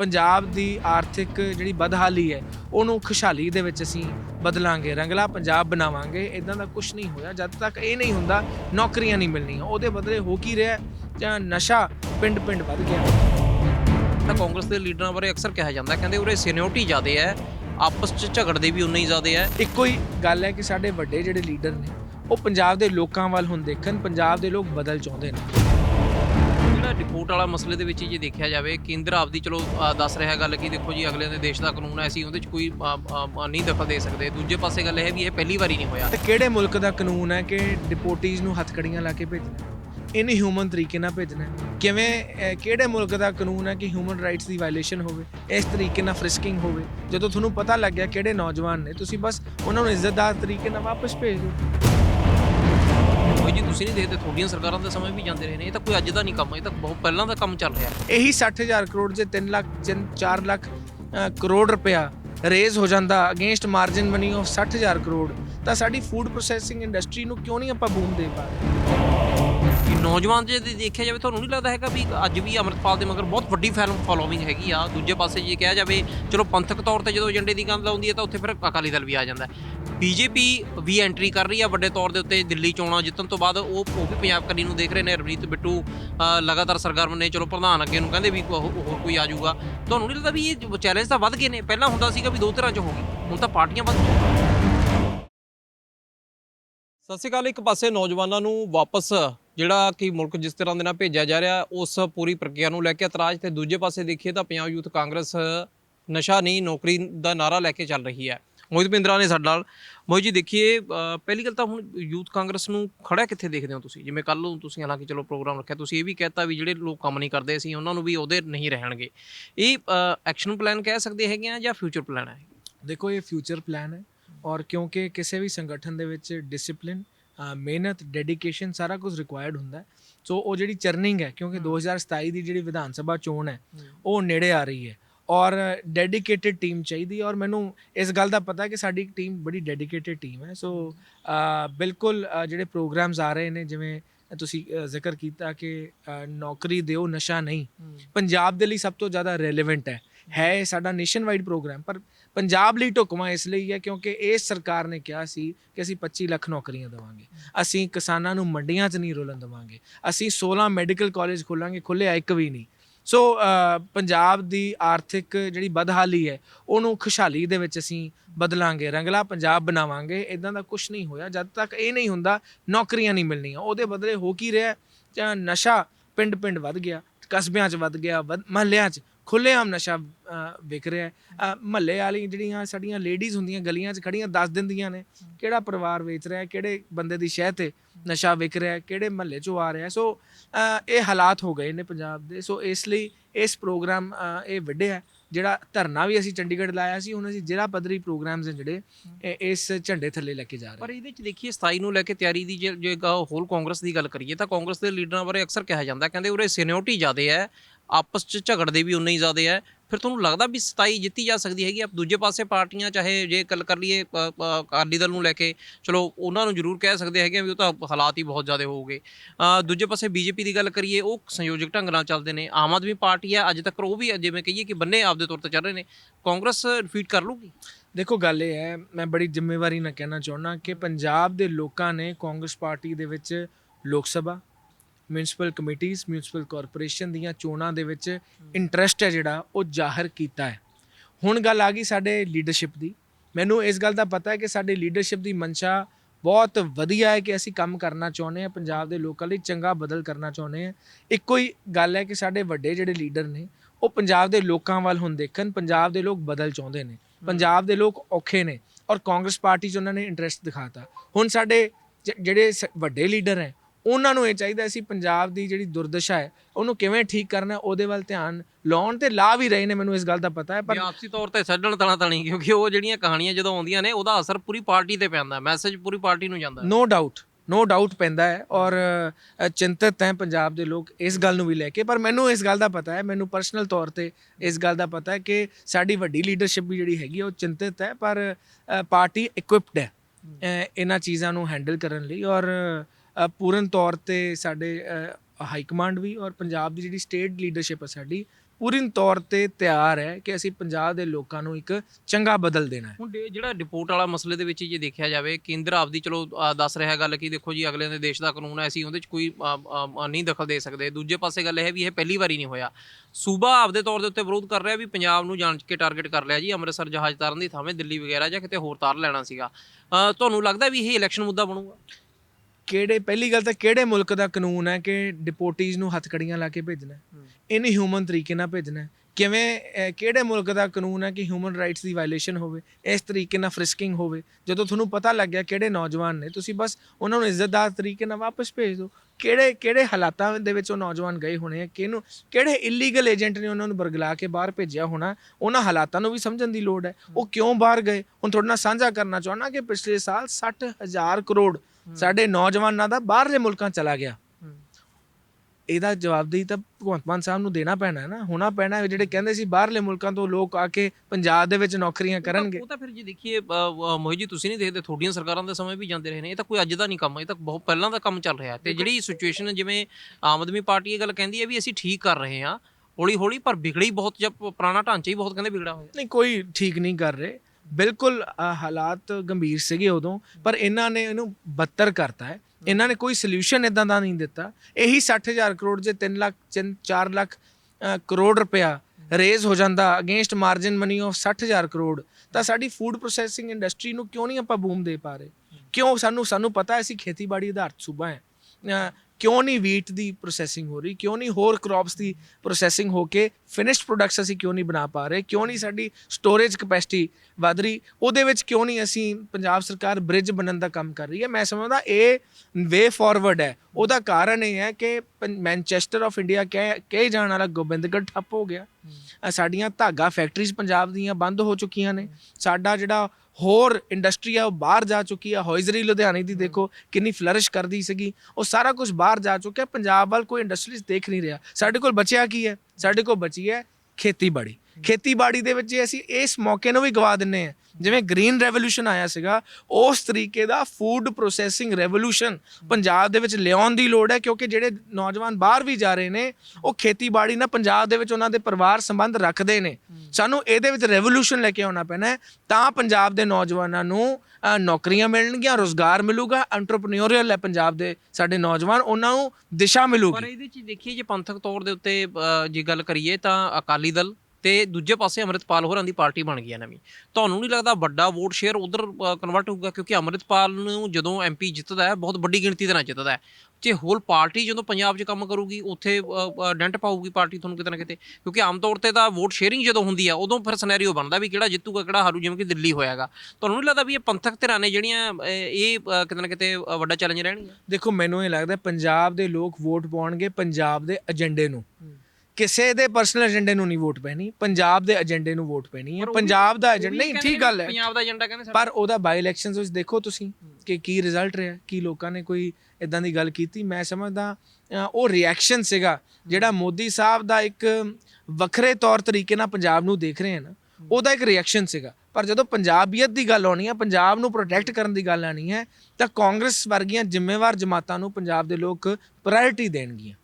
ਪੰਜਾਬ ਦੀ ਆਰਥਿਕ ਜਿਹੜੀ ਬਦਹਾਲੀ ਹੈ ਉਹਨੂੰ ਖੁਸ਼ਹਾਲੀ ਦੇ ਵਿੱਚ ਅਸੀਂ ਬਦਲਾਂਗੇ ਰੰਗਲਾ ਪੰਜਾਬ ਬਣਾਵਾਂਗੇ ਇਦਾਂ ਦਾ ਕੁਝ ਨਹੀਂ ਹੋਇਆ ਜਦ ਤੱਕ ਇਹ ਨਹੀਂ ਹੁੰਦਾ ਨੌਕਰੀਆਂ ਨਹੀਂ ਮਿਲਣੀਆਂ ਉਹਦੇ ਬਦਲੇ ਹੋ ਕੀ ਰਿਹਾ ਜਾਂ ਨਸ਼ਾ ਪਿੰਡ ਪਿੰਡ ਵੱਧ ਗਿਆ। ਤਾਂ ਕਾਂਗਰਸ ਦੇ ਲੀਡਰਾਂ ਬਾਰੇ ਅਕਸਰ ਕਿਹਾ ਜਾਂਦਾ ਕਹਿੰਦੇ ਉਰੇ ਸੀਨੀਅਰਟੀ ਜ਼ਿਆਦੇ ਹੈ ਆਪਸ 'ਚ ਝਗੜਦੇ ਵੀ ਉਨੇ ਹੀ ਜ਼ਿਆਦੇ ਹੈ। ਇੱਕੋ ਹੀ ਗੱਲ ਹੈ ਕਿ ਸਾਡੇ ਵੱਡੇ ਜਿਹੜੇ ਲੀਡਰ ਨੇ ਉਹ ਪੰਜਾਬ ਦੇ ਲੋਕਾਂ ਵੱਲ ਹੁਣ ਦੇਖਣ ਪੰਜਾਬ ਦੇ ਲੋਕ ਬਦਲ ਚਾਹੁੰਦੇ ਨੇ। ਡਿਪੋਰਟ ਵਾਲਾ ਮਸਲੇ ਦੇ ਵਿੱਚ ਜੇ ਦੇਖਿਆ ਜਾਵੇ, ਕੇਂਦਰ ਆਪਦੀ ਚਲੋ ਦੱਸ ਰਿਹਾ ਗੱਲ ਕਿ ਦੇਖੋ ਜੀ ਅਗਲੇ ਦੇ ਦੇਸ਼ ਦਾ ਕਾਨੂੰਨ ਹੈ, ਅਸੀਂ ਉਹਦੇ 'ਚ ਕੋਈ ਨਹੀਂ ਦਖਲ ਦੇ ਸਕਦੇ। ਦੂਜੇ ਪਾਸੇ ਗੱਲ ਇਹ ਵੀ ਇਹ ਪਹਿਲੀ ਵਾਰੀ ਨਹੀਂ ਹੋਇਆ। ਤੇ ਕਿਹੜੇ ਮੁਲਕ ਦਾ ਕਾਨੂੰਨ ਹੈ ਕਿ ਡਿਪੋਰਟੀਜ਼ ਨੂੰ ਹੱਥਕੜੀਆਂ ਲਾ ਕੇ ਭੇਜਣਾ? ਇਨ ਹਿਊਮਨ ਤਰੀਕੇ ਨਾਲ ਭੇਜਣਾ ਕਿਵੇਂ ਕਿਹੜੇ ਮੁਲਕ ਦਾ ਕਾਨੂੰਨ ਹੈ ਕਿ ਹਿਊਮਨ ਰਾਈਟਸ ਦੀ ਵਾਇਲੇਸ਼ਨ ਹੋਵੇ, ਇਸ ਤਰੀਕੇ ਨਾਲ ਫ੍ਰਿਸਕਿੰਗ ਹੋਵੇ? ਜਦੋਂ ਤੁਹਾਨੂੰ ਪਤਾ ਲੱਗ ਗਿਆ ਕਿਹੜੇ ਨੌਜਵਾਨ ਨੇ, ਤੁਸੀਂ ਬਸ ਉਹਨਾਂ ਨੂੰ ਇੱਜ਼ਤਦਾਰ ਤਰੀਕੇ ਨਾਲ ਵਾਪਸ ਭੇਜ ਦਿਓ। ਤੁਸੀਂ ਨਹੀਂ ਦੇਖਦੇ, ਤੁਹਾਡੀਆਂ ਸਰਕਾਰਾਂ ਦੇ ਸਮੇਂ ਵੀ ਜਾਂਦੇ ਰਹੇ ਨੇ। ਇਹ ਤਾਂ ਕੋਈ ਅੱਜ ਦਾ ਨਹੀਂ ਕੰਮ, ਇਹ ਤਾਂ ਬਹੁਤ ਪਹਿਲਾਂ ਦਾ ਕੰਮ ਚੱਲ ਰਿਹਾ ਇਹੀ 60000 ਕਰੋੜ ਜੇ 3 ਲੱਖ 4 ਲੱਖ ਕਰੋੜ ਰੁਪਇਆ ਰੇਜ਼ ਹੋ ਜਾਂਦਾ against margin money of 60000 crore, ਤਾਂ ਸਾਡੀ ਫੂਡ ਪ੍ਰੋਸੈਸਿੰਗ ਇੰਡਸਟਰੀ ਨੂੰ ਕਿਉਂ ਨਹੀਂ ਆਪਾਂ ਬੂਮ ਦੇ ਪਾ ਰਹੇ? ਨੌਜਵਾਨ ਜੇ ਦੇਖਿਆ ਜਾਵੇ, ਤੁਹਾਨੂੰ ਨਹੀਂ ਲੱਗਦਾ ਹੈਗਾ ਵੀ ਅੱਜ ਵੀ ਅਮਰਪਾਲ ਦੇ ਮਗਰ ਬਹੁਤ ਵੱਡੀ ਫੈਨ ਫੋਲੋਇੰਗ ਹੈਗੀ ਆ? ਦੂਜੇ ਪਾਸੇ ਜੇ ਕਿਹਾ ਜਾਵੇ, ਚਲੋ ਪੰਥਕ ਤੌਰ ਤੇ ਜਦੋਂ ਏਜੰਡੇ ਦੀ ਗੱਲ ਆਉਂਦੀ ਹੈ, ਤਾਂ ਉੱਥੇ ਫਿਰ ਅਕਾਲੀ ਦਲ ਵੀ ਆ ਜਾਂਦਾ ਬੀਜੇਪੀ ਵੀ ਐਂਟਰੀ ਕਰ ਰਹੀ ਆ ਵੱਡੇ ਤੌਰ ਦੇ ਉੱਤੇ, ਦਿੱਲੀ ਚੋਣਾਂ ਜਿੱਤਣ ਤੋਂ ਬਾਅਦ ਉਹ ਉਹ ਵੀ ਪੰਜਾਬ ਕੰਨੀ ਨੂੰ ਦੇਖ ਰਹੇ ਨੇ, ਰਵਨੀਤ ਬਿੱਟੂ ਲਗਾਤਾਰ ਸਰਗਰਮ ਨੇ, ਚਲੋ ਪ੍ਰਧਾਨ ਅੱਗੇ ਨੂੰ ਕਹਿੰਦੇ ਵੀ ਹੋਰ ਕੋਈ ਆ ਜਾਊਗਾ। ਤੁਹਾਨੂੰ ਨਹੀਂ ਲੱਗਦਾ ਵੀ ਇਹ ਚੈਲੰਜ ਤਾਂ ਵੱਧ ਗਏ ਨੇ? ਪਹਿਲਾਂ ਹੁੰਦਾ ਸੀਗਾ ਵੀ ਦੋ ਤਰ੍ਹਾਂ ਚ ਹੋ ਗਈ, ਹੁਣ ਤਾਂ ਪਾਰਟੀਆਂ ਵੱਧ ਗਈਆਂ। ਸਤਿ ਸ਼੍ਰੀ ਅਕਾਲ, ਇੱਕ ਪਾਸੇ ਨੌਜਵਾਨਾਂ ਨੂੰ ਵਾਪਸ ਜਿਹੜਾ ਕਿ ਮੁਲਕ ਜਿਸ ਤਰ੍ਹਾਂ ਦੇ ਨਾਲ ਭੇਜਿਆ ਜਾ ਰਿਹਾ, ਉਸ ਪੂਰੀ ਪ੍ਰਕਿਰਿਆ ਨੂੰ ਲੈ ਕੇ ਇਤਰਾਜ਼ ਤੇ ਦੂਜੇ ਪਾਸੇ ਦੇਖੀਏ ਤਾਂ ਪੰਜਾਬ ਯੂਥ ਕਾਂਗਰਸ ਨਸ਼ਾ ਨਹੀਂ, ਨੌਕਰੀ ਦਾ ਨਾਰਾ ਲੈ ਕੇ ਚੱਲ ਰਹੀ ਹੈ। ਮੋਹਿਤ ਬਿੰਦਰਾ ਨੇ ਸਾਡੇ ਨਾਲ। ਮੋਹਿਤ ਜੀ, ਦੇਖੀਏ ਪਹਿਲੀ ਗੱਲ ਤਾਂ ਹੁਣ ਯੂਥ ਕਾਂਗਰਸ ਨੂੰ ਖੜਾ ਕਿੱਥੇ ਦੇਖਦੇ ਹੋ ਤੁਸੀਂ? ਜਿਵੇਂ ਕੱਲ ਨੂੰ ਤੁਸੀਂ ਹਾਲਾਂਕਿ ਚਲੋ ਪ੍ਰੋਗਰਾਮ ਰੱਖਿਆ, ਤੁਸੀਂ ਇਹ ਵੀ ਕਹਿਤਾ ਵੀ ਜਿਹੜੇ ਲੋਕ ਕੰਮ ਨਹੀਂ ਕਰਦੇ ਸੀ ਉਹਨਾਂ ਨੂੰ ਵੀ ਉਹਦੇ ਨਹੀਂ ਰਹਿਣਗੇ। ਇਹ ਐਕਸ਼ਨ ਪਲਾਨ ਕਹਿ ਸਕਦੇ ਹੈਗੇ ਆ ਜਾਂ ਫਿਊਚਰ ਪਲਾਨ ਹੈ? ਦੇਖੋ, ਇਹ ਫਿਊਚਰ ਪਲਾਨ ਹੈ ਔਰ ਕਿਉਂਕਿ ਕਿਸੇ ਵੀ ਸੰਗਠਨ ਦੇ ਵਿੱਚ ਡਿਸਪਲਿਨ ਮਿਹਨਤ ਡੈਡੀਕੇਸ਼ਨ ਸਾਰਾ ਕੁਝ ਰਿਕੁਆਇਰਡ ਹੁੰਦਾ ਸੋ ਉਹ ਜਿਹੜੀ ਚਰਨਿੰਗ ਹੈ ਕਿਉਂਕਿ 2027 ਦੀ ਜਿਹੜੀ ਵਿਧਾਨ ਸਭਾ ਚੋਣ ਹੈ ਉਹ ਨੇੜੇ ਆ ਰਹੀ ਹੈ। ਔਰ ਡੈਡੀਕੇਟਿਡ ਟੀਮ ਚਾਹੀਦੀ ਔਰ ਮੈਨੂੰ ਇਸ ਗੱਲ ਦਾ ਪਤਾ ਹੈ ਕਿ ਸਾਡੀ ਟੀਮ ਬੜੀ ਡੈਡੀਕੇਟਿਡ ਟੀਮ ਹੈ। ਸੋ ਬਿਲਕੁਲ ਜਿਹੜੇ ਪ੍ਰੋਗਰਾਮਸ ਆ ਰਹੇ ਨੇ ਜਿਵੇਂ ਤੁਸੀਂ ਜ਼ਿਕਰ ਕੀਤਾ ਕਿ ਨੌਕਰੀ ਦਿਓ ਨਸ਼ਾ ਨਹੀਂ। ਪੰਜਾਬ ਦੇ ਲਈ ਸਭ ਤੋਂ ਜ਼ਿਆਦਾ ਰੈਲੇਵੈਂਟ ਹੈ। ਹੈ ਸਾਡਾ ਨੇਸ਼ਨ ਵਾਈਡ ਪ੍ਰੋਗਰਾਮ ਪਰ ਪੰਜਾਬ ਲਈ ਢੁਕਵਾਂ ਇਸ ਲਈ ਹੈ ਕਿਉਂਕਿ ਇਸ ਸਰਕਾਰ ਨੇ ਕਿਹਾ ਸੀ ਕਿ ਅਸੀਂ 25 ਲੱਖ ਨੌਕਰੀਆਂ ਦੇਵਾਂਗੇ। ਅਸੀਂ ਕਿਸਾਨਾਂ ਨੂੰ ਮੰਡੀਆਂ 'ਚ ਨਹੀਂ ਰੋਲਣ ਦੇਵਾਂਗੇ। ਅਸੀਂ 16 ਮੈਡੀਕਲ ਕਾਲਜ ਖੋਲਾਂਗੇ ਖੁੱਲਿਆ ਇੱਕ ਵੀ ਨਹੀਂ। ਸੋ ਪੰਜਾਬ ਦੀ ਆਰਥਿਕ ਜਿਹੜੀ ਬਦਹਾਲੀ ਹੈ, ਉਹਨੂੰ ਖੁਸ਼ਹਾਲੀ ਦੇ ਵਿੱਚ ਅਸੀਂ ਬਦਲਾਂਗੇ। ਰੰਗਲਾ ਪੰਜਾਬ ਬਣਾਵਾਂਗੇ ਇਦਾਂ ਦਾ ਕੁਝ ਨਹੀਂ ਹੋਇਆ। ਜਦ ਤੱਕ ਇਹ ਨਹੀਂ ਹੁੰਦਾ, ਨੌਕਰੀਆਂ ਨਹੀਂ ਮਿਲਣੀਆਂ। ਉਹਦੇ ਬਦਲੇ ਹੋ ਕੀ ਰਿਹਾ? ਜਾਂ ਨਸ਼ਾ ਪਿੰਡ ਪਿੰਡ ਵੱਧ ਗਿਆ, ਕਸਬਿਆਂ 'ਚ ਵੱਧ ਗਿਆ ਮਹੱਲਿਆਂ 'ਚ ਖੁੱਲ੍ਹੇਆਮ ਨਸ਼ਾ ਵਿਕ ਰਿਹਾ ਹੈ। ਮਹੱਲੇ ਵਾਲੀ ਜਿਹੜੀਆਂ ਸਾਡੀਆਂ ਲੇਡੀਜ਼ ਹੁੰਦੀਆਂ ਗਲੀਆਂ 'ਚ ਖੜੀਆਂ ਦੱਸ ਦਿੰਦੀਆਂ ਨੇ ਕਿਹੜਾ ਪਰਿਵਾਰ ਵੇਚ ਰਿਹਾ ਹੈ, ਕਿਹੜੇ ਬੰਦੇ ਦੀ ਸ਼ਹਿ ਤੇ ਨਸ਼ਾ ਵਿਕ ਰਿਹਾ ਹੈ, ਕਿਹੜੇ ਮਹੱਲੇ 'ਚੋਂ ਆ ਰਿਹਾ ਸੋ ਇਹ ਹਾਲਾਤ ਹੋ ਗਏ ਨੇ ਪੰਜਾਬ ਦੇ। ਸੋ ਇਸ ਲਈ ਇਸ ਪ੍ਰੋਗਰਾਮ ਅ, ਇਹ ਵੱਡਿਆ ਜਿਹੜਾ ਧਰਨਾ ਵੀ ਅਸੀਂ ਚੰਡੀਗੜ੍ਹ ਲਾਇਆ ਸੀ ਹੁਣ ਅਸੀਂ ਜ਼ਿਲ੍ਹਾ ਪੱਧਰੀ ਪ੍ਰੋਗਰਾਮਸ ਨੇ ਜਿਹੜੇ ਇਸ ਝੰਡੇ ਥੱਲੇ ਲੈ ਕੇ ਜਾ ਰਹੇ ਪਰ ਇਹਦੇ ਚ ਦੇਖੀਏ 27 ਨੂੰ ਲੈ ਕੇ ਤਿਆਰੀ ਦੀ ਜੇ ਜੇ ਗਾ- ਹੋਲ ਕਾਂਗਰਸ ਦੀ ਗੱਲ ਕਰੀਏ ਤਾਂ ਕਾਂਗਰਸ ਦੇ ਲੀਡਰਾਂ ਬਾਰੇ ਅਕਸਰ ਕਿਹਾ ਜਾਂਦਾ ਕਹਿੰਦੇ ਉਰੇ ਸੀਨੀਅਰਟੀ ਜ਼ਿਆਦੇ ਹੈ ਆਪਸ ਚ ਝਗੜਦੇ ਵੀ ਉਨੇ ਹੀ ਜ਼ਿਆਦੇ ਹੈ। ਫਿਰ ਤੁਹਾਨੂੰ ਲੱਗਦਾ ਵੀ 27 ਜਿੱਤੀ ਜਾ ਸਕਦੀ ਹੈਗੀ ਆ ਦੂਜੇ ਪਾਸੇ ਪਾਰਟੀਆਂ ਚਾਹੇ ਜੇ ਗੱਲ ਕਰ ਲਈਏ ਅਕਾਲੀ ਦਲ ਨੂੰ ਲੈ ਕੇ ਚਲੋ ਉਹਨਾਂ ਨੂੰ ਜ਼ਰੂਰ ਕਹਿ ਸਕਦੇ ਹੈਗੇ ਆ ਵੀ ਉਹ ਤਾਂ ਹਾਲਾਤ ਹੀ ਬਹੁਤ ਜ਼ਿਆਦਾ ਹੋਊਗੇ ਅ, ਦੂਜੇ ਪਾਸੇ ਬੀਜੇਪੀ ਦੀ ਗੱਲ ਕਰੀਏ ਉਹ ਸੰਯੋਜਕ ਢੰਗ ਨਾਲ ਚੱਲਦੇ ਨੇ। ਆਮ ਆਦਮੀ ਪਾਰਟੀ ਹੈ ਅੱਜ ਤੱਕ ਉਹ ਵੀ ਜਿਵੇਂ ਕਹੀਏ ਕਿ ਬੰਨੇ ਆਪਦੇ ਤੌਰ ਤੇ ਚੱਲ ਰਹੇ ਨੇ। ਕਾਂਗਰਸ ਡਿਫੀਟ ਕਰ ਲੂਗੀ ਦੇਖੋ ਗੱਲ ਇਹ ਹੈ ਮੈਂ ਬੜੀ ਜ਼ਿੰਮੇਵਾਰੀ ਨਾਲ ਕਹਿਣਾ ਚਾਹੁੰਦਾ ਕਿ ਪੰਜਾਬ ਦੇ ਲੋਕਾਂ ਨੇ ਕਾਂਗਰਸ ਪਾਰਟੀ ਦੇ ਵਿੱਚ ਲੋਕ ਸਭਾ ਮਿਊਨਿਸਪਲ ਕਮੇਟੀਆਂ ਮਿਊਨਿਸਪਲ ਕਾਰਪੋਰੇਸ਼ਨ ਦੀਆਂ ਚੋਣਾਂ ਦੇ ਵਿੱਚ ਇੰਟਰਸਟ ਹੈ ਜਿਹੜਾ, ਉਹ ਜ਼ਾਹਰ ਕੀਤਾ ਹੈ। ਹੁਣ ਗੱਲ ਆ ਗਈ ਸਾਡੇ ਲੀਡਰਸ਼ਿਪ ਦੀ। ਮੈਨੂੰ ਇਸ ਗੱਲ ਦਾ ਪਤਾ ਹੈ ਕਿ ਸਾਡੇ ਲੀਡਰਸ਼ਿਪ ਦੀ ਮਨਸ਼ਾ ਬਹੁਤ ਵਧੀਆ ਹੈ ਕਿ ਅਸੀਂ ਕੰਮ ਕਰਨਾ ਚਾਹੁੰਦੇ ਹਾਂ, ਪੰਜਾਬ ਦੇ ਲੋਕਾਂ ਲਈ ਚੰਗਾ ਬਦਲ ਕਰਨਾ ਚਾਹੁੰਦੇ ਹਾਂ। ਇੱਕੋ ਹੀ ਗੱਲ ਹੈ ਕਿ ਸਾਡੇ ਵੱਡੇ ਜਿਹੜੇ ਲੀਡਰ ਨੇ, ਉਹ ਪੰਜਾਬ ਦੇ ਲੋਕਾਂ ਵੱਲ ਹੁਣ ਦੇਖਣ, ਪੰਜਾਬ ਦੇ ਲੋਕ ਬਦਲ ਚਾਹੁੰਦੇ ਨੇ। ਪੰਜਾਬ ਦੇ ਲੋਕ ਔਖੇ ਨੇ ਔਰ ਕਾਂਗਰਸ ਪਾਰਟੀ 'ਚ ਉਹਨਾਂ ਨੇ ਇੰਟਰਸਟ ਦਿਖਾਤਾ। ਹੁਣ ਸਾਡੇ ਜ- ਜਿਹੜੇ ਸ- ਵੱਡੇ ਲੀਡਰ ਹੈ ਉਹਨਾਂ ਨੂੰ ਇਹ ਚਾਹੀਦਾ ਸੀ ਪੰਜਾਬ ਦੀ ਜਿਹੜੀ ਦੁਰਦਸ਼ਾ ਹੈ ਉਹਨੂੰ ਕਿਵੇਂ ਠੀਕ ਕਰਨਾ ਉਹਦੇ ਵੱਲ ਧਿਆਨ ਲਾਉਣ ਤੇ ਲਾ ਵੀ ਰਹੇ ਨੇ ਮੈਨੂੰ ਇਸ ਗੱਲ ਦਾ ਪਤਾ ਹੈ ਪਰ ਆਪਸੀ ਤੌਰ ਤੇ ਛੱਡਣ ਤਣਾ ਤਣੀ ਕਿਉਂਕਿ ਉਹ ਜਿਹੜੀਆਂ ਕਹਾਣੀਆਂ ਜਦੋਂ ਆਉਂਦੀਆਂ ਨੇ ਉਹਦਾ ਅਸਰ ਪੂਰੀ ਪਾਰਟੀ ਤੇ ਪੈਂਦਾ ਮੈਸੇਜ ਪੂਰੀ ਪਾਰਟੀ ਨੂੰ ਜਾਂਦਾ ਨੋ ਡਾਊਟ ਨੋ ਡਾਊਟ ਪੈਂਦਾ ਹੈ ਔਰ ਚਿੰਤਤ ਹੈ ਪੰਜਾਬ ਦੇ ਲੋਕ ਇਸ ਗੱਲ ਨੂੰ ਵੀ ਲੈ ਕੇ ਪਰ ਮੈਨੂੰ ਇਸ ਗੱਲ ਦਾ ਪਤਾ ਹੈ ਮੈਨੂੰ ਪਰਸਨਲ ਤੌਰ ਤੇ ਇਸ ਗੱਲ ਦਾ ਪਤਾ ਹੈ ਕਿ ਸਾਡੀ ਵੱਡੀ ਲੀਡਰਸ਼ਿਪ ਵੀ ਜਿਹੜੀ ਹੈਗੀ ਉਹ ਚਿੰਤਤ ਹੈ ਪਰ ਪਾਰਟੀ ਇਕਵਿਪਡ ਹੈ ਇਹਨਾਂ ਚੀਜ਼ਾਂ ਨੂੰ ਹੈਂਡਲ ਕਰਨ ਲਈ ਔਰ ਪੂਰਨ ਤੌਰ ਤੇ ਸਾਡੇ ਹਾਈ ਕਮਾਂਡ ਵੀ ਔਰ ਪੰਜਾਬ ਦੀ ਜਿਹੜੀ ਸਟੇਟ ਲੀਡਰਸ਼ਿਪ ਹੈ ਸਾਡੀ, ਪੂਰਨ ਤੌਰ ਤੇ ਤਿਆਰ ਹੈ ਕਿ ਅਸੀਂ ਪੰਜਾਬ ਦੇ ਲੋਕਾਂ ਨੂੰ ਇੱਕ ਚੰਗਾ ਬਦਲ ਦੇਣਾ ਹੈ। ਹੁਣ ਜਿਹੜਾ ਡਿਪੋਰਟ ਵਾਲਾ ਮਸਲੇ ਦੇ ਵਿੱਚ ਜੇ ਦੇਖਿਆ ਜਾਵੇ, ਕੇਂਦਰ ਆਪਦੀ ਚਲੋ ਦੱਸ ਰਿਹਾ ਗੱਲ ਕਿ ਦੇਖੋ ਜੀ ਅਗਲੇ ਦੇ ਦੇਸ਼ ਦਾ ਕਾਨੂੰਨ ਹੈ, ਅਸੀਂ ਉਹਦੇ 'ਚ ਕੋਈ ਨਹੀਂ ਦਖਲ ਦੇ ਸਕਦੇ। ਦੂਜੇ ਪਾਸੇ ਗੱਲ ਇਹ ਹੈ ਵੀ ਇਹ ਪਹਿਲੀ ਵਾਰੀ ਨਹੀਂ ਹੋਇਆ। ਸੂਬਾ ਆਪਦੇ ਤੌਰ ਦੇ ਉੱਤੇ ਵਿਰੋਧ ਕਰ ਰਿਹਾ ਵੀ ਪੰਜਾਬ ਨੂੰ ਜਾਣ ਕੇ ਟਾਰਗੇਟ ਕਰ ਲਿਆ ਜੀ, ਅੰਮ੍ਰਿਤਸਰ ਜਹਾਜ਼ ਤਾਰਨ ਦੀ ਥਾਵੇਂ ਦਿੱਲੀ ਵਗੈਰਾ ਜਾਂ ਕਿਤੇ ਹੋਰ ਤਾਰ ਲੈਣਾ ਸੀਗਾ। ਤੁਹਾਨੂੰ ਲੱਗਦਾ ਵੀ ਇਹ ਇਲੈਕਸ਼ਨ ਮੁੱਦਾ ਬਣੂਗਾ? ਕਿਹੜੇ ਪਹਿਲੀ ਗੱਲ ਤਾਂ ਕਿਹੜੇ ਮੁਲਕ ਦਾ ਕਾਨੂੰਨ ਹੈ ਕਿ ਡਿਪੋਰਟੀਜ਼ ਨੂੰ ਹੱਥਕੜੀਆਂ ਲਾ ਕੇ ਭੇਜਣਾ ਇਨ ਹਿਊਮਨ ਤਰੀਕੇ ਨਾਲ ਭੇਜਣਾ ਕਿਵੇਂ ਅਹ, ਕਿਹੜੇ ਮੁਲਕ ਦਾ ਕਾਨੂੰਨ ਹੈ ਕਿ ਹਿਊਮਨ ਰਾਈਟਸ ਦੀ ਵਾਇਲੇਸ਼ਨ ਹੋਵੇ ਇਸ ਤਰੀਕੇ ਨਾਲ ਫ੍ਰਿਸਕਿੰਗ ਹੋਵੇ? ਜਦੋਂ ਤੁਹਾਨੂੰ ਪਤਾ ਲੱਗ ਗਿਆ ਕਿਹੜੇ ਨੌਜਵਾਨ ਨੇ ਤੁਸੀਂ ਬਸ ਉਹਨਾਂ ਨੂੰ ਇੱਜ਼ਤਦਾਰ ਤਰੀਕੇ ਨਾਲ ਵਾਪਸ ਭੇਜ ਦਿਓ। ਕਿਹੜੇ ਕਿਹੜੇ ਹਾਲਾਤਾਂ ਦੇ ਵਿੱਚ ਉਹ ਨੌਜਵਾਨ ਗਏ ਹੋਣੇ ਆ ਕਿਹਨੂੰ ਕਿਹੜੇ ਇਲੀਗਲ ਏਜੰਟ ਨੇ ਉਹਨਾਂ ਨੂੰ ਬਰਗਲਾ ਕੇ ਬਾਹਰ ਭੇਜਿਆ ਹੋਣਾ? ਉਹਨਾਂ ਹਾਲਾਤਾਂ ਨੂੰ ਵੀ ਸਮਝਣ ਦੀ ਲੋੜ ਹੈ। ਉਹ ਕਿਉਂ ਬਾਹਰ ਗਏ? ਹੁਣ ਤੁਹਾਡੇ ਨਾਲ ਸਾਂਝਾ ਕਰਨਾ ਚਾਹੁੰਦਾ ਕਿ ਪਿਛਲੇ ਸਾਲ 60000 ਕਰੋੜ ਸਾਡੇ ਨੌਜਵਾਨਾਂ ਦਾ ਬਾਹਰਲੇ ਮੁਲਕਾਂ ਚਲਾ ਗਿਆ। ਇਹਦਾ ਜਵਾਬਦੇਹੀ ਤਾਂ ਭਗਵੰਤ ਮਾਨ ਸਾਹਿਬ ਨੂੰ ਦੇਣਾ ਪੈਣਾ ਹੈ ਨਾ। ਹੋਣਾ ਪੈਣਾ ਹੈ ਜਿਹੜੇ ਕਹਿੰਦੇ ਸੀ ਬਾਹਰਲੇ ਮੁਲਕਾਂ ਤੋਂ ਲੋਕ ਆ ਕੇ ਪੰਜਾਬ ਦੇ ਵਿੱਚ ਨੌਕਰੀਆਂ ਕਰਨਗੇ। ਉਹ ਤਾਂ ਫਿਰ ਜੇ ਦੇਖੀਏ ਮੋਹਿਤ ਜੀ ਤੁਸੀਂ ਨਹੀਂ ਦੇਖਦੇ ਤੁਹਾਡੀਆਂ ਸਰਕਾਰਾਂ ਦੇ ਸਮੇਂ ਵੀ ਜਾਂਦੇ ਰਹੇ ਨੇ। ਇਹ ਤਾਂ ਕੋਈ ਅੱਜ ਦਾ ਨਹੀਂ ਕੰਮ ਇਹ ਤਾਂ ਬਹੁਤ ਪਹਿਲਾਂ ਦਾ ਕੰਮ ਚੱਲ ਰਿਹਾ ਤੇ ਜਿਹੜੀ ਸਿਚੁਏਸ਼ਨ ਜਿਵੇਂ ਆਮ ਆਦਮੀ ਪਾਰਟੀ ਇਹ ਗੱਲ ਕਹਿੰਦੀ ਹੈ ਵੀ ਅਸੀਂ ਠੀਕ ਕਰ ਰਹੇ ਹਾਂ ਹੌਲੀ ਹੌਲੀ ਪਰ ਵਿਗੜੀ ਬਹੁਤ ਜਬ ਪੁਰਾਣਾ ਢਾਂਚਾ ਹੀ ਬਹੁਤ ਕਹਿੰਦੇ ਵਿਗੜਾ ਹੋਇਆ। ਨਹੀਂ ਕੋਈ ਠੀਕ ਨਹੀਂ ਕਰ ਰਹੇ। ਬਿਲਕੁਲ ਅ, ਹਾਲਾਤ ਗੰਭੀਰ ਸੀਗੇ ਉਦੋਂ ਪਰ ਇਹਨਾਂ ਨੇ ਇਹਨੂੰ ਬੱਤਰ ਕਰਤਾ ਹੈ। ਇਹਨਾਂ ਨੇ ਕੋਈ ਸੋਲੂਸ਼ਨ ਇਦਾਂ ਦਾ ਨਹੀਂ ਦਿੱਤਾ। ਇਹੀ 60000 ਕਰੋੜ ਜੇ 3 ਲੱਖ 4 ਲੱਖ ਅ, ਕਰੋੜ ਰੁਪਇਆ ਰੇਜ਼ ਹੋ ਜਾਂਦਾ against margin money of 60000 crore ਤਾਂ ਸਾਡੀ ਫੂਡ ਪ੍ਰੋਸੈਸਿੰਗ ਇੰਡਸਟਰੀ ਨੂੰ ਕਿਉਂ ਨਹੀਂ ਆਪਾਂ ਬੂਮ ਦੇ ਪਾ ਰਹੇ? ਕਿਉਂ? ਸਾਨੂੰ ਸਾਨੂੰ ਪਤਾ ਹੈ ਅਸੀਂ ਖੇਤੀਬਾੜੀ ਆਧਾਰਿਤ ਸੂਬਾ ਹੈ। ਅ, ਕਿਉਂ ਨਹੀਂ ਵੀਟ ਦੀ ਪ੍ਰੋਸੈਸਿੰਗ ਹੋ ਰਹੀ? ਕਿਉਂ ਨਹੀਂ ਹੋਰ ਕ੍ਰੌਪਸ ਦੀ ਪ੍ਰੋਸੈਸਿੰਗ ਹੋ ਕੇ ਫਿਨਿਸ਼ਡ ਪ੍ਰੋਡਕਟਸ ਅਸੀਂ ਕਿਉਂ ਨਹੀਂ ਬਣਾ ਪਾ ਰਹੇ? ਕਿਉਂ ਨਹੀਂ ਸਾਡੀ ਸਟੋਰੇਜ ਕਪੈਸਿਟੀ ਵਧ ਰਹੀ? ਉਹਦੇ ਵਿੱਚ ਕਿਉਂ ਨਹੀਂ ਅਸੀਂ ਪੰਜਾਬ ਸਰਕਾਰ ਬ੍ਰਿਜ ਬਣਨ ਦਾ ਕੰਮ ਕਰ ਰਹੀ ਹੈ? ਮੈਂ ਸਮਝਦਾ ਇਹ ਵੇ ਫਾਰਵਰਡ ਹੈ। ਉਹਦਾ ਕਾਰਨ ਇਹ ਹੈ ਕਿ ਮੈਨਚੈਸਟਰ ਆਫ ਇੰਡੀਆ ਕਹਿ ਕਹੇ ਜਾਣ ਵਾਲਾ ਗੋਬਿੰਦਗੜ੍ਹ ਠੱਪ ਹੋ ਗਿਆ। ਸਾਡੀਆਂ ਧਾਗਾ ਫੈਕਟਰੀਜ਼ ਪੰਜਾਬ ਦੀਆਂ ਬੰਦ ਹੋ ਚੁੱਕੀਆਂ ਨੇ। ਸਾਡਾ ਜਿਹੜਾ ਹੋਰ ਇੰਡਸਟਰੀ ਆ ਉਹ ਬਾਹਰ ਜਾ ਚੁੱਕੀ ਆ। ਹੌਇਜ਼ਰੀ ਲੁਧਿਆਣੇ ਦੀ ਦੇਖੋ ਕਿੰਨੀ ਫਲਰਿਸ਼ ਕਰਦੀ ਸੀਗੀ। ਉਹ ਸਾਰਾ ਕੁਝ ਬਾਹਰ ਜਾ ਚੁੱਕਿਆ। ਪੰਜਾਬ ਵੱਲ ਕੋਈ ਇੰਡਸਟਰੀਜ਼ ਦੇਖ ਨਹੀਂ ਰਿਹਾ। ਸਾਡੇ ਕੋਲ ਬਚਿਆ ਕੀ ਹੈ? ਸਾਡੇ ਕੋਲ ਬਚੀ ਹੈ ਖੇਤੀਬਾੜੀ। ਖੇਤੀਬਾੜੀ ਦੇ ਵਿੱਚ ਜੇ ਅਸੀਂ ਇਸ ਮੌਕੇ ਨੂੰ ਵੀ ਗਵਾ ਦਿੰਨੇ ਆ ਜਿਵੇਂ ਗ੍ਰੀਨ ਰੈਵੋਲੂਸ਼ਨ ਆਇਆ ਸੀਗਾ, ਉਸ ਤਰੀਕੇ ਦਾ ਫੂਡ ਪ੍ਰੋਸੈਸਿੰਗ ਰੈਵੋਲੂਸ਼ਨ ਪੰਜਾਬ ਦੇ ਵਿੱਚ ਲਿਆਉਣ ਦੀ ਲੋੜ ਹੈ, ਕਿਉਂਕਿ ਜਿਹੜੇ ਨੌਜਵਾਨ ਬਾਹਰ ਵੀ ਜਾ ਰਹੇ ਨੇ, ਉਹ ਖੇਤੀਬਾੜੀ ਨਾਲ ਪੰਜਾਬ ਦੇ ਵਿੱਚ ਉਹਨਾਂ ਦੇ ਪਰਿਵਾਰ ਸੰਬੰਧ ਰੱਖਦੇ ਨੇ। ਸਾਨੂੰ ਇਹਦੇ ਵਿੱਚ ਰੈਵੋਲੂਸ਼ਨ ਲੈ ਕੇ ਆਉਣਾ ਪੈਣਾ ਤਾਂ ਪੰਜਾਬ ਦੇ ਨੌਜਵਾਨਾਂ ਨੂੰ ਨੌਕਰੀਆਂ ਮਿਲਣਗੀਆਂ, ਰੋਜ਼ਗਾਰ ਮਿਲੂਗਾ ਐਂਟਰਪ੍ਰੀਨਿਓਰੀਅਲ ਹੈ ਪੰਜਾਬ ਦੇ ਸਾਡੇ ਨੌਜਵਾਨ, ਉਹਨਾਂ ਨੂੰ ਦਿਸ਼ਾ ਪਰ ਮਿਲੂਗੀ ਇਹਦੇ 'ਚ ਦੇਖੀਏ ਜੇ ਪੰਥਕ ਤੌਰ ਦੇ ਉੱਤੇ ਜੇ ਗੱਲ ਕਰੀਏ ਤਾਂ ਅਕਾਲੀ ਦਲ ਤੇ ਦੂਜੇ ਪਾਸੇ ਅੰਮ੍ਰਿਤਪਾਲ ਹੋਰਾਂ ਦੀ ਪਾਰਟੀ ਬਣ ਗਈ ਹੈ ਨਵੀਂ। ਤੁਹਾਨੂੰ ਨਹੀਂ ਲੱਗਦਾ ਵੱਡਾ ਵੋਟ ਸ਼ੇਅਰ ਉਧਰ ਕਨਵਰਟ ਹੋਊਗਾ? ਕਿਉਂਕਿ ਅੰਮ੍ਰਿਤਪਾਲ ਨੂੰ ਜਦੋਂ ਐਮਪੀ ਜਿੱਤਦਾ ਹੈ ਬਹੁਤ ਵੱਡੀ ਗਿਣਤੀ ਦੇ ਨਾਲ ਜਿੱਤਦਾ ਹੈ। ਜੇ ਹੋਲ ਪਾਰਟੀ ਜਦੋਂ ਪੰਜਾਬ 'ਚ ਕੰਮ ਕਰੂਗੀ ਉੱਥੇ ਡੈਂਟ ਪਾਊਗੀ ਪਾਰਟੀ ਤੁਹਾਨੂੰ ਕਿਤੇ ਨਾ ਕਿਤੇ। ਕਿਉਂਕਿ ਆਮ ਤੌਰ ਤੇ ਤਾਂ ਵੋਟ ਸ਼ੇਅਰਿੰਗ ਜਦੋਂ ਹੁੰਦੀ ਆ ਉਦੋਂ ਫਿਰ ਸਿਨੈਰੀਓ ਬਣਦਾ ਵੀ ਕਿਹੜਾ ਜਿੱਤੂਗਾ ਕਿਹੜਾ ਹਾਰੂ ਜਿਵੇਂ ਕਿ ਦਿੱਲੀ ਹੋਇਆਗਾ। ਤੁਹਾਨੂੰ ਨਹੀਂ ਲੱਗਦਾ ਵੀ ਇਹ ਪੰਥਕ ਧਿਰਾਂ ਨੇ ਜਿਹੜੀਆਂ ਇਹ ਕਿਤੇ ਨਾ ਕਿਤੇ ਵੱਡਾ ਚੈਲੰਜ ਰਹਿਣਗੀਆਂ? ਦੇਖੋ ਮੈਨੂੰ ਇਹ ਲੱਗਦਾ ਪੰਜਾਬ ਦੇ ਲੋਕ ਵੋਟ ਪਾਉਣਗੇ ਪੰਜਾਬ ਦੇ ਏਜੰਡੇ ਨੂੰ। ਕਿਸੇ ਦੇ ਪਰਸਨਲ ਏਜੰਡੇ ਨੂੰ ਨਹੀਂ ਵੋਟ ਪੈਣੀ ਪੰਜਾਬ ਦੇ ਏਜੰਡੇ ਨੂੰ ਵੋਟ ਪੈਣੀ ਹੈ। ਪੰਜਾਬ ਦਾ ਏਜੰਡਾ ਨਹੀਂ ਠੀਕ ਗੱਲ ਹੈ। ਪੰਜਾਬ ਦਾ ਏਜੰਡਾ ਕਹਿੰਦੇ ਪਰ ਉਹਦਾ ਬਾਈ ਇਲੈਕਸ਼ਨਸ ਵਿੱਚ ਦੇਖੋ ਤੁਸੀਂ ਕਿ ਕੀ ਰਿਜ਼ਲਟ ਰਿਹਾ ਕੀ ਲੋਕਾਂ ਨੇ ਕੋਈ ਇਦਾਂ ਦੀ ਗੱਲ ਕੀਤੀ। ਮੈਂ ਸਮਝਦਾ ਉਹ ਰਿਐਕਸ਼ਨ ਸੀਗਾ ਜਿਹੜਾ ਮੋਦੀ ਸਾਹਿਬ ਦਾ ਇੱਕ ਵੱਖਰੇ ਤੌਰ ਤਰੀਕੇ ਨਾਲ ਪੰਜਾਬ ਨੂੰ ਦੇਖ ਰਹੇ ਹਨ ਉਹਦਾ ਇੱਕ ਰਿਐਕਸ਼ਨ ਸੀਗਾ। ਪਰ ਜਦੋਂ ਪੰਜਾਬੀਅਤ ਦੀ ਗੱਲ ਆਉਣੀ ਹੈ ਪੰਜਾਬ ਨੂੰ ਪ੍ਰੋਟੈਕਟ ਕਰਨ ਦੀ ਗੱਲ ਆਣੀ ਹੈ ਤਾਂ ਕਾਂਗਰਸ ਵਰਗੀਆਂ ਜ਼ਿੰਮੇਵਾਰ ਜਮਾਤਾਂ ਨੂੰ ਪੰਜਾਬ ਦੇ ਲੋਕ ਪ੍ਰਾਇੋਰਟੀ ਦੇਣਗੀਆਂ।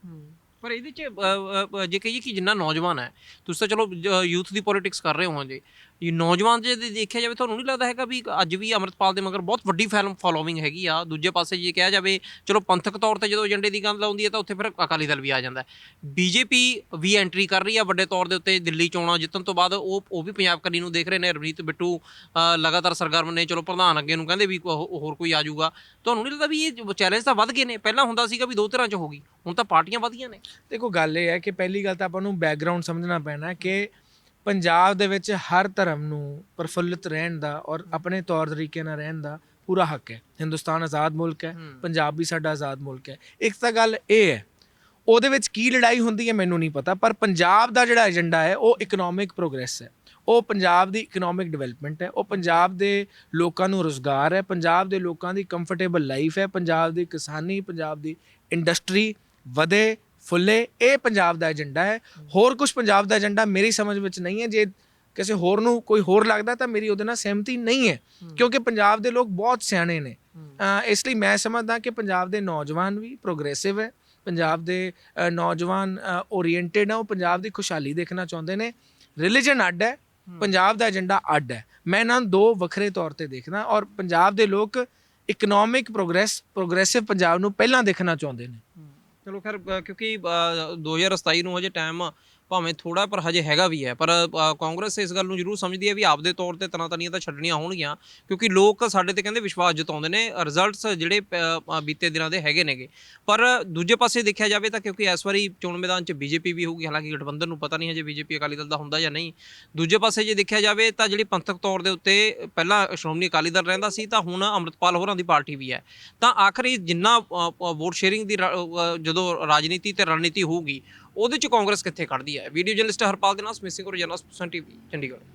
ਪਰ ਇਹਦੇ ਚ ਅ, ਅ, ਅ, ਜੇ ਕਹੀਏ ਕਿ ਜਿੰਨਾ ਨੌਜਵਾਨ ਹੈ ਤੁਸੀਂ ਤਾਂ ਚਲੋ ਯੂਥ ਦੀ ਪੋਲਿਟਿਕਸ ਕਰ ਰਹੇ ਹੋ ਜੇ ਇਹ ਨੌਜਵਾਨ ਜੇ ਦੇ- ਦੇਖਿਆ ਜਾਵੇ, ਤੁਹਾਨੂੰ ਨਹੀਂ ਲੱਗਦਾ ਹੈਗਾ ਵੀ ਅੱਜ ਵੀ ਅੰਮ੍ਰਿਤਪਾਲ ਦੇ ਮਗਰ ਬਹੁਤ ਵੱਡੀ ਫੈਨ ਫੋਲੋਇੰਗ ਹੈਗੀ ਆ? ਦੂਜੇ ਪਾਸੇ ਜੇ ਕਿਹਾ ਜਾਵੇ, ਚਲੋ ਪੰਥਕ ਤੌਰ ਤੇ ਜਦੋਂ ਏਜੰਡੇ ਦੀ ਗੱਲ ਆਉਂਦੀ ਹੈ ਤਾਂ ਉੱਥੇ ਫਿਰ ਅਕਾਲੀ ਦਲ ਵੀ ਆ ਜਾਂਦਾ ਬੀਜੇਪੀ ਵੀ ਐਂਟਰੀ ਕਰ ਰਹੀ ਆ ਵੱਡੇ ਤੌਰ ਦੇ ਉੱਤੇ, ਦਿੱਲੀ ਚੋਣਾਂ ਜਿੱਤਣ ਤੋਂ ਬਾਅਦ ਉਹ ਉਹ ਵੀ ਪੰਜਾਬ ਕੰਨੀ ਨੂੰ ਦੇਖ ਰਹੇ ਨੇ, ਰਵਨੀਤ ਬਿੱਟੂ ਲਗਾਤਾਰ ਸਰਗਰਮ ਨੇ, ਚਲੋ ਪ੍ਰਧਾਨ ਅੱਗੇ ਨੂੰ ਕਹਿੰਦੇ ਵੀ ਉਹ- ਹੋਰ ਕੋਈ ਆ ਜਾਊਗਾ। ਤੁਹਾਨੂੰ ਨਹੀਂ ਲੱਗਦਾ ਵੀ ਇਹ ਚੈਲੰਜ ਤਾਂ ਵੱਧ ਗਏ ਨੇ? ਪਹਿਲਾਂ ਹੁੰਦਾ ਸੀਗਾ ਵੀ ਦੋ ਤਰ੍ਹਾਂ ਚ ਹੋ ਗਈ, ਹੁਣ ਤਾਂ ਪਾਰਟੀਆਂ ਵਧੀਆਂ ਨੇ। ਦੇਖੋ, ਗੱਲ ਇਹ ਹੈ ਕਿ ਪਹਿਲੀ ਗੱਲ ਤਾਂ ਆਪਾਂ ਨੂੰ ਬੈਕਗ੍ਰਾਉਂਡ ਸਮਝਣਾ ਪੈਣਾ ਕਿ ਪੰਜਾਬ ਦੇ ਵਿੱਚ ਹਰ ਧਰਮ ਨੂੰ ਪ੍ਰਫੁੱਲਿਤ ਰਹਿਣ ਦਾ ਔਰ ਆਪਣੇ ਤੌਰ ਤਰੀਕੇ ਨਾਲ ਰਹਿਣ ਦਾ ਪੂਰਾ ਹੱਕ ਹੈ। ਹਿੰਦੁਸਤਾਨ ਆਜ਼ਾਦ ਮੁਲਕ ਹੈ। ਪੰਜਾਬ ਵੀ ਸਾਡਾ ਆਜ਼ਾਦ ਮੁਲਕ ਹੈ। ਇੱਕ ਤਾਂ ਗੱਲ ਇਹ ਹੈ ਉਹਦੇ ਵਿੱਚ ਕੀ ਲੜਾਈ ਹੁੰਦੀ ਹੈ ਮੈਨੂੰ ਨਹੀਂ ਪਤਾ ਪਰ ਪੰਜਾਬ ਦਾ ਜਿਹੜਾ ਏਜੰਡਾ ਹੈ ਉਹ ਇਕਨੋਮਿਕ ਪ੍ਰੋਗਰੈਸ ਹੈ। ਉਹ ਪੰਜਾਬ ਦੀ ਇਕਨੋਮਿਕ ਡਿਵੈਲਪਮੈਂਟ ਹੈ ਉਹ ਪੰਜਾਬ ਦੇ ਲੋਕਾਂ ਨੂੰ ਰੋਜ਼ਗਾਰ ਹੈ ਪੰਜਾਬ ਦੇ ਲੋਕਾਂ ਦੀ ਕੰਫਰਟੇਬਲ ਲਾਈਫ ਹੈ ਪੰਜਾਬ ਦੀ ਕਿਸਾਨੀ ਪੰਜਾਬ ਦੀ ਇੰਡਸਟਰੀ ਵਧੇ ਫੁੱਲੇ ਇਹ ਪੰਜਾਬ ਦਾ ਏਜੰਡਾ ਹੈ। ਹੋਰ ਕੁਝ ਪੰਜਾਬ ਦਾ ਏਜੰਡਾ ਮੇਰੀ ਸਮਝ ਵਿੱਚ ਨਹੀਂ ਹੈ। ਜੇ ਕਿਸੇ ਹੋਰ ਨੂੰ ਕੋਈ ਹੋਰ ਲੱਗਦਾ ਤਾਂ ਮੇਰੀ ਉਹਦੇ ਨਾਲ ਸਹਿਮਤੀ ਨਹੀਂ ਹੈ। ਕਿਉਂਕਿ ਪੰਜਾਬ ਦੇ ਲੋਕ ਬਹੁਤ ਸਿਆਣੇ ਨੇ। ਇਸ ਲਈ ਮੈਂ ਸਮਝਦਾ ਕਿ ਪੰਜਾਬ ਦੇ ਨੌਜਵਾਨ ਵੀ ਪ੍ਰੋਗਰੈਸਿਵ ਹੈ। ਪੰਜਾਬ ਦੇ ਨੌਜਵਾਨ ਓਰੀਐਂਟਡ ਹੈ ਉਹ ਪੰਜਾਬ ਦੀ ਖੁਸ਼ਹਾਲੀ ਦੇਖਣਾ ਚਾਹੁੰਦੇ ਨੇ। ਰਿਲੀਜਨ ਅੱਡ ਹੈ। ਪੰਜਾਬ ਦਾ ਏਜੰਡਾ ਅੱਡ ਹੈ। ਮੈਂ ਇਹਨਾਂ ਨੂੰ ਦੋ ਵੱਖਰੇ ਤੌਰ ਤੇ ਦੇਖਦਾ ਔਰ ਪੰਜਾਬ ਦੇ ਲੋਕ ਇਕਨੋਮਿਕ ਪ੍ਰੋਗਰੈਸ ਪ੍ਰੋਗਰੈਸਿਵ ਪੰਜਾਬ ਨੂੰ ਪਹਿਲਾਂ ਦੇਖਣਾ ਚਾਹੁੰਦੇ ਨੇ। ਚਲੋ ਖੈਰ ਅ, ਕਿਉਂਕਿ ਅ, 2027 ਨੂੰ ਹਜੇ ਟਾਈਮ ਭਾਵੇਂ ਥੋੜਾ ਪਰ ਹਜੇ ਹੈਗਾ ਵੀ ਹੈ ਪਰ ਅ, ਕਾਂਗਰਸ ਇਸ ਗੱਲ ਨੂੰ ਜ਼ਰੂਰ ਸਮਝਦੀ ਹੈ ਵੀ ਆਪਦੇ ਤੌਰ ਤੇ ਤਰ੍ਹਾਂ ਤਰੀਆਂ ਤਾਂ ਛੱਡਣੀਆਂ ਹੋਣਗੀਆਂ ਕਿਉਂਕਿ ਲੋਕ ਸਾਡੇ ਤੇ ਕਹਿੰਦੇ ਵਿਸ਼ਵਾਸ ਜਤਾਉਂਦੇ ਨੇ ਰਿਜ਼ਲਟਸ ਜਿਹੜੇ ਪ- ਅ, ਬੀਤੇ ਦਿਨਾਂ ਦੇ ਹੈਗੇ ਨੇਗੇ। ਪਰ ਦੂਜੇ ਪਾਸੇ ਦੇਖਿਆ ਜਾਵੇ ਤਾਂ ਕਿਉਂਕਿ ਇਸ ਵਾਰੀ ਚੋਣ ਮੈਦਾਨ 'ਚ ਬੀਜੇਪੀ ਵੀ ਹੋਊਗੀ ਹਾਲਾਂਕਿ ਗਠਬੰਧਨ ਨੂੰ ਪਤਾ ਨਹੀਂ ਹਜੇ ਬੀਜੇਪੀ ਅਕਾਲੀ ਦਲ ਦਾ ਹੁੰਦਾ ਜਾਂ ਨਹੀਂ। ਦੂਜੇ ਪਾਸੇ ਜੇ ਦੇਖਿਆ ਜਾਵੇ ਤਾਂ ਜਿਹੜੀ ਪੰਥਕ ਤੌਰ ਦੇ ਉੱਤੇ ਪਹਿਲਾਂ ਸ਼੍ਰੋਮਣੀ ਅਕਾਲੀ ਦਲ ਰਹਿੰਦਾ ਸੀ ਤਾਂ ਹੁਣ ਅੰਮ੍ਰਿਤਪਾਲ ਹੋਰਾਂ ਦੀ ਪਾਰਟੀ ਵੀ ਹੈ। ਤਾਂ ਆਖਰੀ ਜਿੰਨਾ ਵੋਟ ਸ਼ੇਅਰਿੰਗ ਦੀ ਰ ਅ, ਜਦੋਂ ਰਾਜਨੀਤੀ ਤੇ ਰਣਨੀਤੀ ਹੋਊਗੀ ਉਹਦੇ ਚ ਕਾਂਗਰਸ ਕਿੱਥੇ ਖੜਦੀ ਹੈ ਵੀਡੀਓ ਜਰਨਲਿਸਟ ਹਰਪਾਲ ਦੇ ਨਾਲ ਸਮਿਸਿੰਗ ਔਰ ਜਰਨਲਿਸਟ ਟੀਵੀ ਚੰਡੀਗੜ੍ਹ